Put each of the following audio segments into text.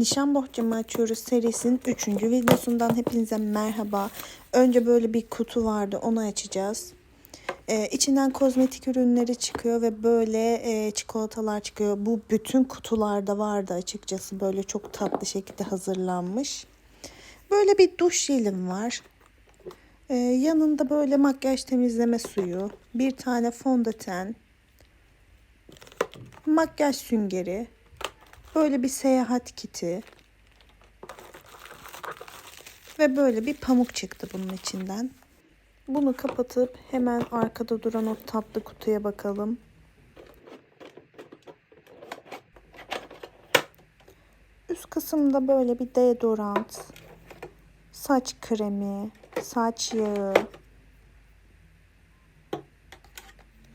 Nişan bohçamı açıyoruz serisinin 3. videosundan hepinize merhaba. Önce böyle bir kutu vardı onu açacağız. Ee, içinden kozmetik ürünleri çıkıyor ve böyle e, çikolatalar çıkıyor. Bu bütün kutularda vardı açıkçası böyle çok tatlı şekilde hazırlanmış. Böyle bir duş jelim var. Ee, yanında böyle makyaj temizleme suyu, bir tane fondöten, makyaj süngeri, böyle bir seyahat kiti ve böyle bir pamuk çıktı bunun içinden. Bunu kapatıp hemen arkada duran o tatlı kutuya bakalım. Üst kısımda böyle bir deodorant, saç kremi, saç yağı,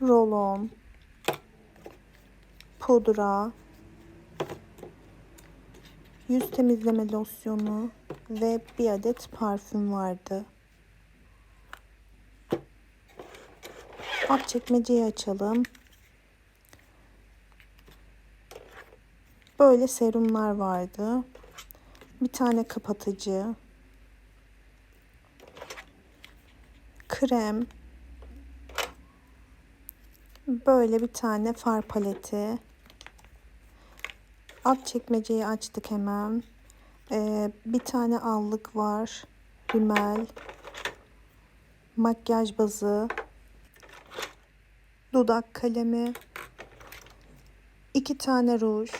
rolon, pudra, yüz temizleme losyonu ve bir adet parfüm vardı. Alt çekmeceyi açalım. Böyle serumlar vardı. Bir tane kapatıcı. Krem. Böyle bir tane far paleti. Alt çekmeceyi açtık hemen. Ee, bir tane allık var. Rimel. Makyaj bazı. Dudak kalemi. iki tane ruj.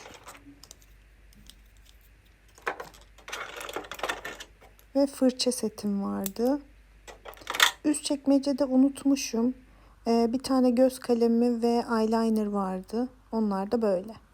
Ve fırça setim vardı. Üst çekmecede unutmuşum. Ee, bir tane göz kalemi ve eyeliner vardı. Onlar da böyle.